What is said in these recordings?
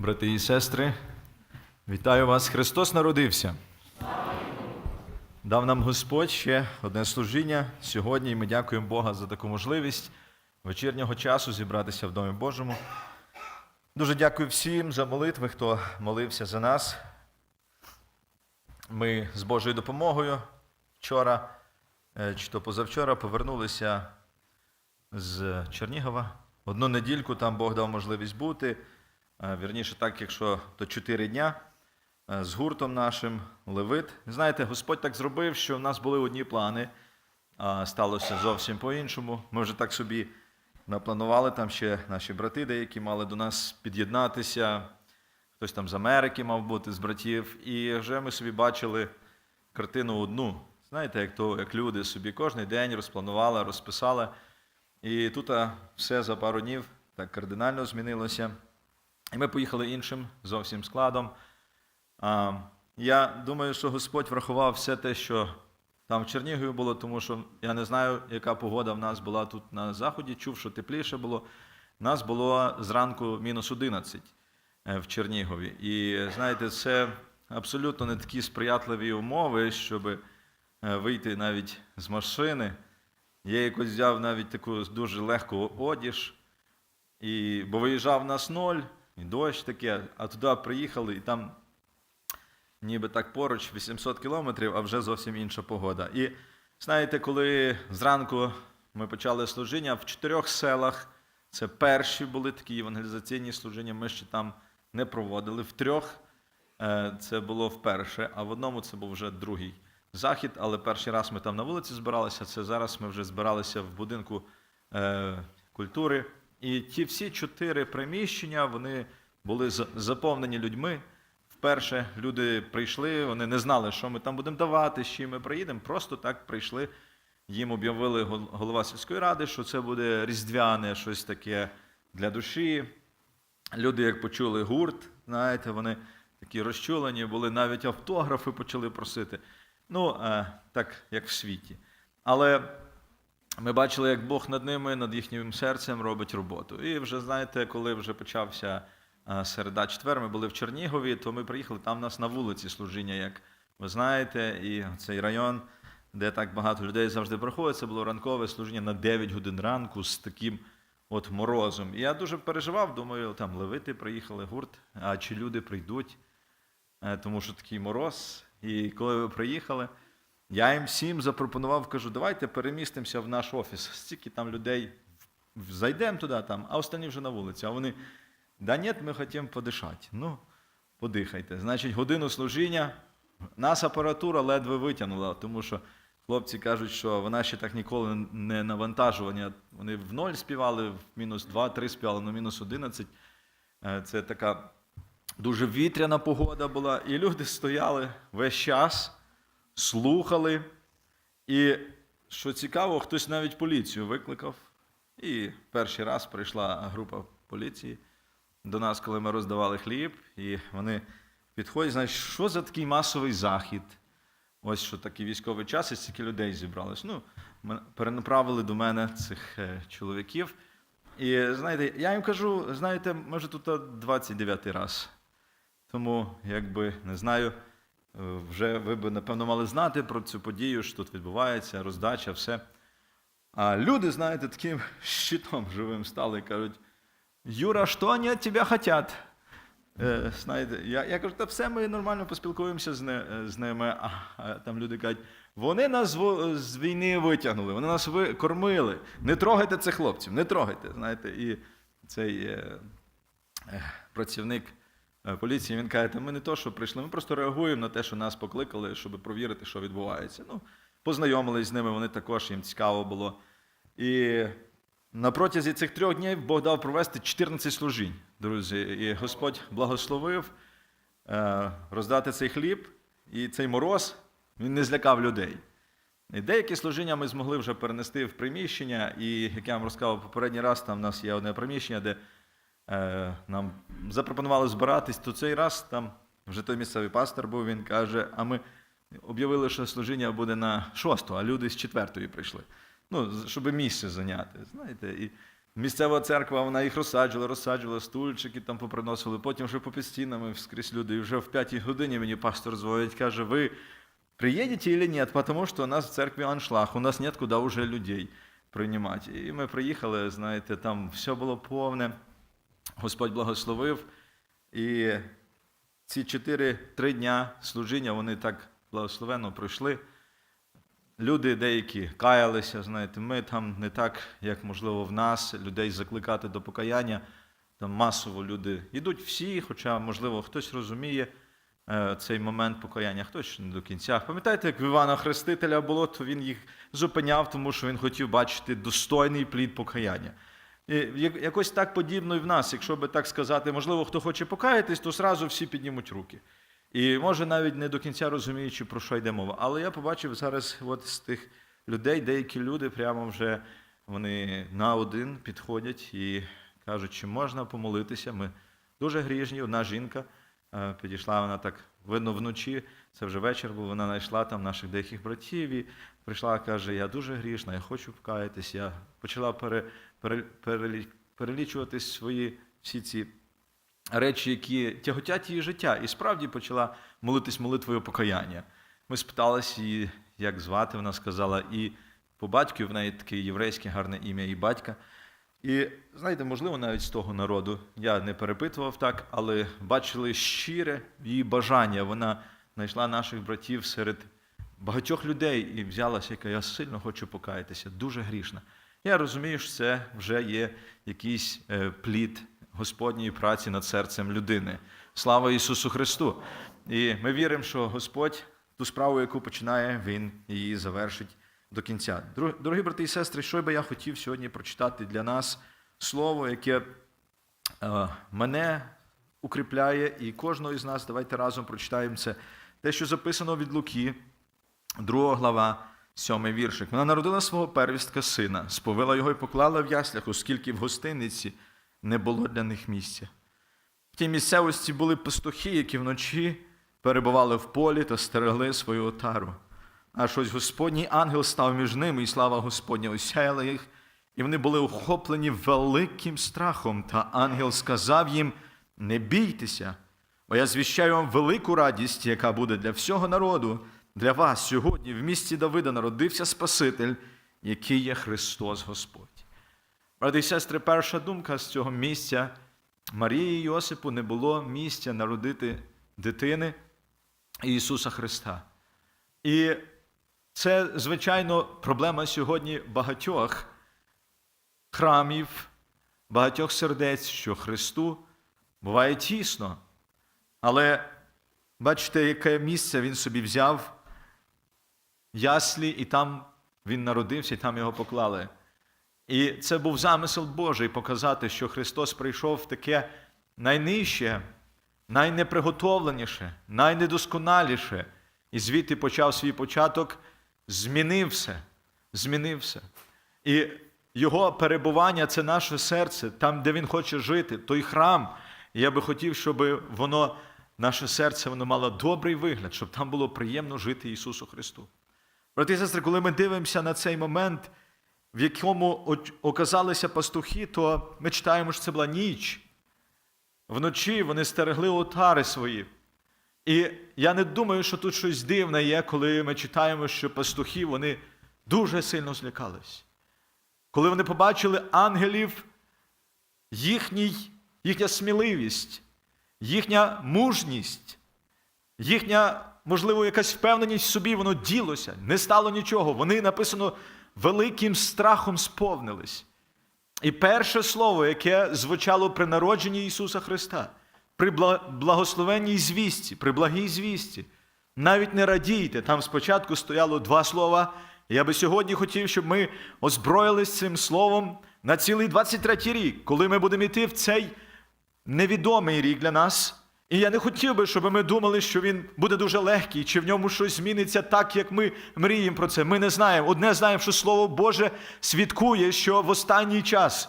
Брати і сестри, вітаю вас! Христос народився. Дав нам Господь ще одне служіння сьогодні, і ми дякуємо Бога за таку можливість вечірнього часу зібратися в Домі Божому. Дуже дякую всім за молитви, хто молився за нас. Ми з Божою допомогою вчора е, чи то позавчора повернулися з Чернігова. Одну недільку там Бог дав можливість бути. Е, Вірніше, так, якщо то чотири дня е, з гуртом нашим Левит. Знаєте, Господь так зробив, що в нас були одні плани, а сталося зовсім по-іншому. Ми вже так собі напланували, там ще наші брати деякі мали до нас під'єднатися. Хтось там з Америки мав бути з братів. І вже ми собі бачили картину одну. Знаєте, як то, як люди собі кожен день розпланували, розписали. І тут все за пару днів так кардинально змінилося. І ми поїхали іншим зовсім складом. А, я думаю, що Господь врахував все те, що там в Чернігові було, тому що я не знаю, яка погода в нас була тут на заході. Чув, що тепліше було. Нас було зранку мінус 11 е, в Чернігові. І знаєте, це абсолютно не такі сприятливі умови, щоб е, вийти навіть з машини. Я якось взяв навіть таку дуже легку одіж, і, бо виїжджав нас ноль, і дощ таке, а туди приїхали, і там ніби так поруч 800 кілометрів, а вже зовсім інша погода. І знаєте, коли зранку ми почали служіння в чотирьох селах, це перші були такі евангелізаційні служіння, ми ще там не проводили. В трьох е, це було вперше, а в одному це був вже другий захід, але перший раз ми там на вулиці збиралися. Це зараз ми вже збиралися в будинку е, культури. І ті всі чотири приміщення вони були заповнені людьми. Вперше люди прийшли, вони не знали, що ми там будемо давати, з чим ми приїдемо. Просто так прийшли. Їм об'явили голова сільської ради, що це буде різдвяне, щось таке для душі. Люди, як почули гурт, знаєте, вони такі розчулені були, навіть автографи почали просити. Ну, е, так, як в світі. Але ми бачили, як Бог над ними, над їхнім серцем робить роботу. І вже знаєте, коли вже почався е, середа четвер, ми були в Чернігові, то ми приїхали там у нас на вулиці служіння, як ви знаєте, і цей район, де так багато людей завжди приходить, це було ранкове служіння на 9 годин ранку з таким от морозом. І я дуже переживав, думаю, там левити приїхали, гурт, а чи люди прийдуть, Е, тому що такий мороз. І коли ви приїхали, я їм всім запропонував, кажу, давайте перемістимося в наш офіс. Стільки там людей зайдемо туди, там, а останні вже на вулиці. А вони, да ні, ми хочемо подишати. Ну, подихайте. Значить, годину служіння, нас апаратура ледве витягнула, тому що хлопці кажуть, що вона ще так ніколи не навантажування. Вони в ноль співали, в мінус 2-3 співали, на мінус 11. Е, Це така дуже вітряна погода була, і люди стояли весь час, слухали. І що цікаво, хтось навіть поліцію викликав. І перший раз прийшла група поліції до нас, коли ми роздавали хліб, і вони підходять, знають, що за такий масовий захід. Ось що такий військовий час, і стільки людей зібралось. Ну, перенаправили до мене цих е, чоловіків. І знаєте, я їм кажу, знаєте, ми вже тут 29-й раз. Тому, якби не знаю, вже ви б напевно мали знати про цю подію, що тут відбувається, роздача, все. А люди, знаєте, таким щитом живим стали і кажуть: Юра, що вони від тебе хочуть? Е, знаєте, я, я кажу, та все, ми нормально поспілкуємося з, не, з ними. А, а там люди кажуть, вони нас з війни витягнули, вони нас ви, кормили. Не трогайте цих хлопців, не трогайте. Знаєте, і цей е, е, працівник е, поліції він каже, ми не то, що прийшли, ми просто реагуємо на те, що нас покликали, щоб провірити, що відбувається. Ну, познайомились з ними, вони також їм цікаво було. І на протязі цих трьох днів Бог дав провести 14 служінь, друзі. І Господь благословив е, роздати цей хліб, і цей мороз він не злякав людей. І деякі служіння ми змогли вже перенести в приміщення, і як я вам розказав попередній раз, там в нас є одне приміщення, де е, нам запропонували збиратись, то цей раз там вже той місцевий пастор був, він каже, а ми об'явили, що служіння буде на шосту, а люди з четвертої прийшли. Ну, щоб місце зайняти. Знаєте, і Місцева церква, вона їх розсаджувала, розсаджувала, стульчики там поприносили, потім вже по стінами скрізь люди. І вже в п'ятій годині мені пастор дзвонить, каже, ви приедете или нет, потому что у нас в церкви аншлаг, у нас нет куда уже людей приймати. І ми приїхали, знаєте, там все було повне, Господь благословив. І ці 4-3 дня служіння, вони так благословенно пройшли. Люди деякі каялися, знаєте, ми там не так, як можливо в нас, людей закликати до покаяння. Там масово люди йдуть всі, хоча, можливо, хтось розуміє е, цей момент покаяння, хтось не до кінця. Пам'ятаєте, як в Івана Хрестителя було, то він їх зупиняв, тому що він хотів бачити достойний плід покаяння. Якось так подібно і в нас, якщо би так сказати, можливо, хто хоче покаятись, то зразу всі піднімуть руки. І може навіть не до кінця розуміючи, про що йде мова. Але я побачив зараз от з тих людей, деякі люди прямо вже вони на один підходять і кажуть, чи можна помолитися. Ми дуже гріжні. Одна жінка е, підійшла, вона так видно вночі. Це вже вечір був. Вона знайшла там наших деяких братів і прийшла, каже: Я дуже грішна, я хочу покаятись. Я почала пере, пере, перелі- перелічувати свої всі ці речі, які тяготять її життя, і справді почала молитись молитвою покаяння. Ми спиталися її, як звати, вона сказала, і по батьку в неї таке єврейське гарне ім'я і батька. І знаєте, можливо, навіть з того народу я не перепитував так, але бачили щире її бажання. Вона знайшла наших братів серед багатьох людей і взялася, яка я сильно хочу покаятися, дуже грішна. Я розумію, що це вже є якийсь е, плід Господньої праці над серцем людини. Слава Ісусу Христу! І ми віримо, що Господь ту справу, яку починає, Він її завершить до кінця. Дорогі брати і сестри, що би я хотів сьогодні прочитати для нас слово, яке е, мене укріпляє, і кожного із нас, давайте разом прочитаємо це. Те, що записано від Луки, 2 глава, 7 віршик. Вона народила свого первістка сина, сповила його і поклала в яслях, оскільки в гостиниці не було для них місця. В тій місцевості були пастухи, які вночі перебували в полі та стерегли свою отару. Аж ось Господній ангел став між ними, і слава Господня осяяла їх, і вони були охоплені великим страхом. Та ангел сказав їм: Не бійтеся, бо я звіщаю вам велику радість, яка буде для всього народу. Для вас сьогодні в місті Давида народився Спаситель, який є Христос Господь. Брати і сестри, перша думка з цього місця Марії і Йосипу не було місця народити дитини Ісуса Христа. І це, звичайно, проблема сьогодні багатьох храмів, багатьох сердець, що Христу буває тісно. Але бачите, яке місце він собі взяв яслі, і там він народився, і там його поклали. І це був замисел Божий показати, що Христос прийшов в таке найнижче, найнеприготовленіше, найнедосконаліше. І звідти почав свій початок, змінив все, змінив все. І його перебування це наше серце, там, де він хоче жити, той храм. І я би хотів, щоб воно, наше серце, воно мало добрий вигляд, щоб там було приємно жити Ісусу Христу. Брати і сестри, коли ми дивимося на цей момент, в якому оказалися пастухи, то ми читаємо, що це була ніч. Вночі вони стерегли отари свої. І я не думаю, що тут щось дивне є, коли ми читаємо, що пастухи вони дуже сильно злякались. Коли вони побачили ангелів, їхній, їхня сміливість, їхня мужність, їхня, можливо, якась впевненість в собі, воно ділося, не стало нічого. Вони написано великим страхом сповнились. І перше слово, яке звучало при народженні Ісуса Христа, при благословенній звісті, при благій звісті, навіть не радійте. Там спочатку стояло два слова. Я би сьогодні хотів, щоб ми озброїлись цим словом на цілий 23-й рік, коли ми будемо йти в цей невідомий рік для нас. І я не хотів би, щоб ми думали, що він буде дуже легкий, чи в ньому щось зміниться так, як ми мріємо про це. Ми не знаємо. Одне знаємо, що Слово Боже свідкує, що в останній час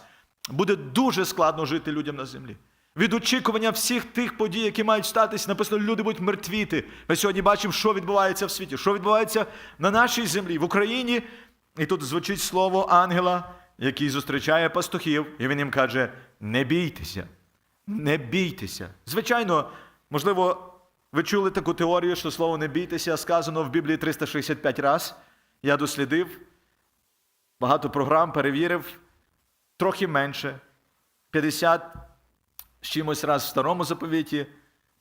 буде дуже складно жити людям на землі. Від очікування всіх тих подій, які мають статись, написано, люди будуть мертвіти. Ми сьогодні бачимо, що відбувається в світі, що відбувається на нашій землі, в Україні. І тут звучить слово ангела, який зустрічає пастухів, і він їм каже: не бійтеся, не бійтеся. Звичайно, можливо, ви чули таку теорію, що слово не бійтеся сказано в Біблії 365 раз. Я дослідив, багато програм перевірив, трохи менше. 50 з чимось раз в старому заповіті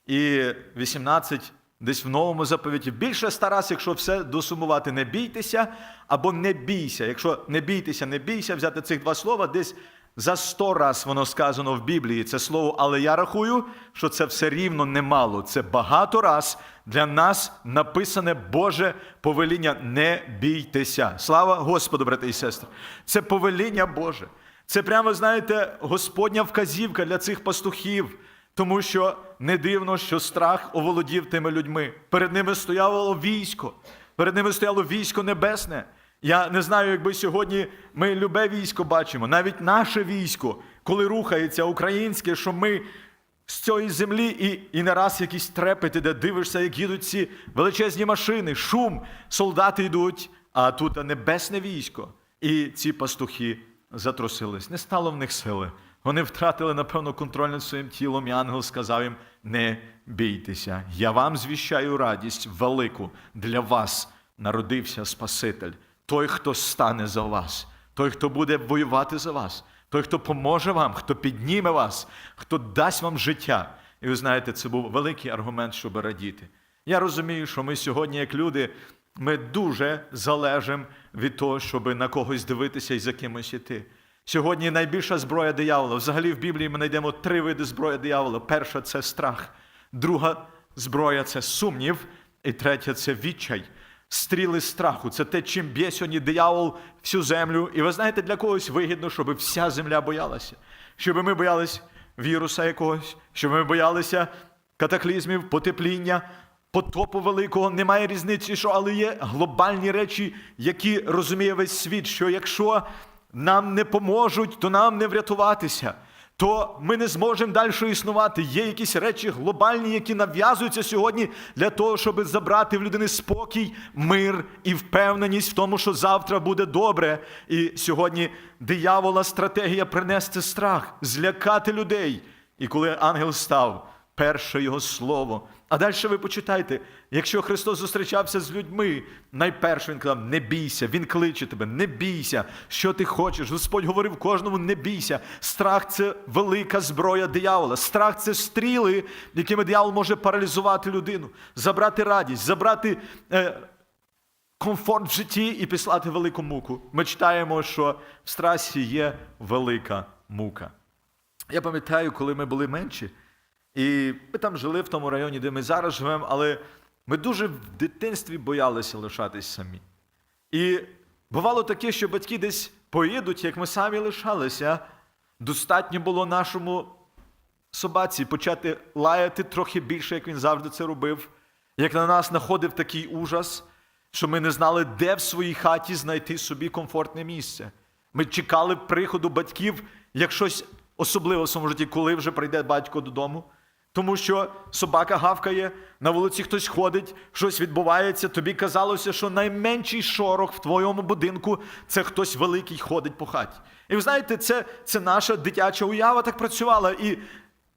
і 18 десь в новому заповіті. Більше ста раз, якщо все досумувати, не бійтеся або не бійся. Якщо не бійтеся, не бійся, взяти цих два слова, десь за сто раз воно сказано в Біблії це слово, але я рахую, що це все рівно немало. Це багато раз для нас написане Боже повеління не бійтеся. Слава Господу, брати і сестри. Це повеління Боже. Це прямо, знаєте, Господня вказівка для цих пастухів. Тому що не дивно, що страх оволодів тими людьми. Перед ними стояло військо, перед ними стояло військо небесне. Я не знаю, якби сьогодні ми любе військо бачимо, навіть наше військо, коли рухається українське, що ми з цієї землі і, і не раз якісь трепети, де дивишся, як їдуть ці величезні машини, шум, солдати йдуть, а тут небесне військо. І ці пастухи затрусились. Не стало в них сили. Вони втратили, напевно, контроль над своїм тілом, і ангел сказав їм: не бійтеся, я вам звіщаю радість велику для вас народився Спаситель, той, хто стане за вас, той, хто буде воювати за вас, той, хто поможе вам, хто підніме вас, хто дасть вам життя. І ви знаєте, це був великий аргумент, щоб радіти. Я розумію, що ми сьогодні, як люди, ми дуже залежимо від того, щоб на когось дивитися і за кимось іти. Сьогодні найбільша зброя диявола. Взагалі в Біблії ми знайдемо три види зброї диявола. Перша це страх, друга зброя це сумнів, і третя це відчай. Стріли страху. Це те, чим б'є сьогодні диявол всю землю. І ви знаєте, для когось вигідно, щоб вся земля боялася. Щоб ми боялись віруса якогось, щоб ми боялися катаклізмів, потепління, потопу великого. Немає різниці, що, але є глобальні речі, які розуміє весь світ, що якщо нам не поможуть, то нам не врятуватися. То ми не зможемо далі існувати. Є якісь речі глобальні, які нав'язуються сьогодні для того, щоб забрати в людини спокій, мир і впевненість в тому, що завтра буде добре. І сьогодні диявола стратегія принести страх, злякати людей. І коли ангел став, перше його слово. А далі ви почитайте, якщо Христос зустрічався з людьми, найперше Він казав, не бійся, Він кличе тебе, не бійся, що ти хочеш. Господь говорив кожному, не бійся. Страх це велика зброя диявола. Страх це стріли, якими диявол може паралізувати людину, забрати радість, забрати. Е, комфорт в житті і післати велику муку. Ми читаємо, що в страсті є велика мука. Я пам'ятаю, коли ми були менші, і ми там жили в тому районі, де ми зараз живемо, але ми дуже в дитинстві боялися лишатись самі. І бувало таке, що батьки десь поїдуть, як ми самі лишалися. Достатньо було нашому собаці почати лаяти трохи більше, як він завжди це робив. Як на нас находив такий ужас, що ми не знали, де в своїй хаті знайти собі комфортне місце. Ми чекали приходу батьків як щось особливе в своєму житті, коли вже прийде батько додому. Тому що собака гавкає, на вулиці хтось ходить, щось відбувається. Тобі казалося, що найменший шорох в твоєму будинку це хтось великий ходить по хаті. І ви знаєте, це, це наша дитяча уява так працювала. І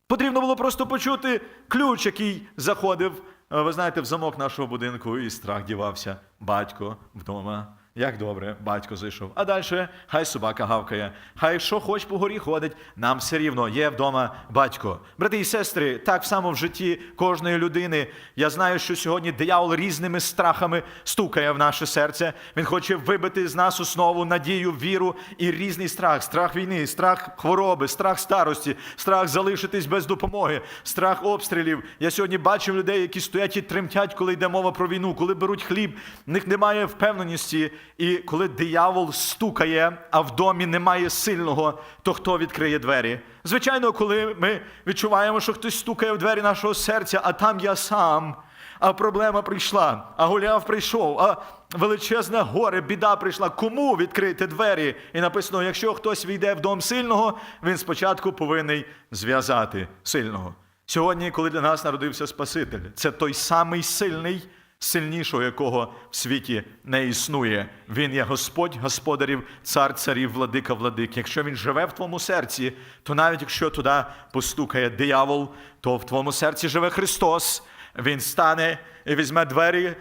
потрібно було просто почути ключ, який заходив, е, ви знаєте, в замок нашого будинку, і страх дівався. Батько вдома. Як добре, батько зайшов. А далі хай собака гавкає, хай що хоч по горі ходить, нам все рівно є вдома батько. Брати і сестри, так само в житті кожної людини. Я знаю, що сьогодні диявол різними страхами стукає в наше серце. Він хоче вибити з нас основу, надію, віру і різний страх: страх війни, страх хвороби, страх старості, страх залишитись без допомоги, страх обстрілів. Я сьогодні бачив людей, які стоять і тремтять, коли йде мова про війну, коли беруть хліб, в них немає впевненості. І коли диявол стукає, а в домі немає сильного, то хто відкриє двері? Звичайно, коли ми відчуваємо, що хтось стукає в двері нашого серця, а там я сам, а проблема прийшла, а Голіаф прийшов, а величезне горе, біда прийшла. Кому відкрити двері? І написано: якщо хтось війде в дом сильного, він спочатку повинен зв'язати сильного. Сьогодні, коли для нас народився Спаситель, це той самий сильний сильнішого, якого в світі не існує. Він є Господь господарів, цар царів, владика владик. Якщо він живе в твоєму серці, то навіть якщо туди постукає диявол, то в твоєму серці живе Христос. Він стане і візьме двері,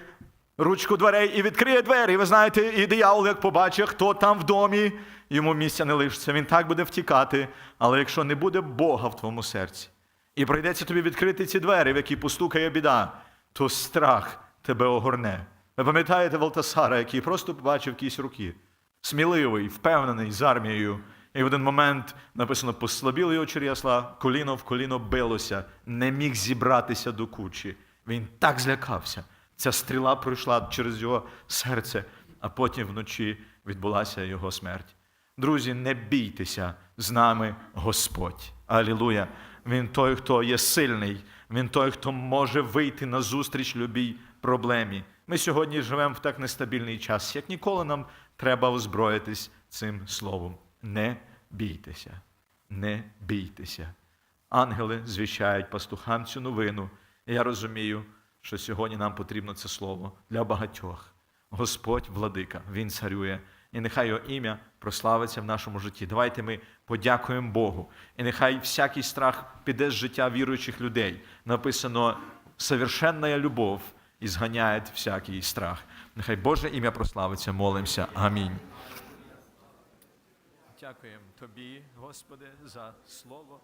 ручку дверей і відкриє двері. Ви знаєте, і диявол, як побачить, хто там в домі, йому місця не лишиться. Він так буде втікати. Але якщо не буде Бога в твоєму серці, і прийдеться тобі відкрити ці двері, в які постукає біда, то страх тебе огорне. Ви пам'ятаєте Валтасара, який просто побачив якісь руки, сміливий, впевнений з армією. І в один момент написано: послабіли його чересла, коліно в коліно билося, не міг зібратися до кучі. Він так злякався. Ця стріла пройшла через його серце, а потім вночі відбулася його смерть. Друзі, не бійтеся з нами Господь. Алілуя. Він той, хто є сильний, він той, хто може вийти на зустріч любій проблемі. Ми сьогодні живемо в так нестабільний час, як ніколи нам треба озброїтись цим словом. Не бійтеся, не бійтеся. Ангели звіщають пастухам цю новину. Я розумію, що сьогодні нам потрібно це слово для багатьох. Господь владика, Він царює, і нехай його ім'я прославиться в нашому житті. Давайте ми подякуємо Богу. І нехай всякий страх піде з життя віруючих людей. Написано совершенна любов і зганяє всякий страх. Нехай Боже ім'я прославиться, молимося. Амінь. Дякуємо Тобі, Господи, за слово.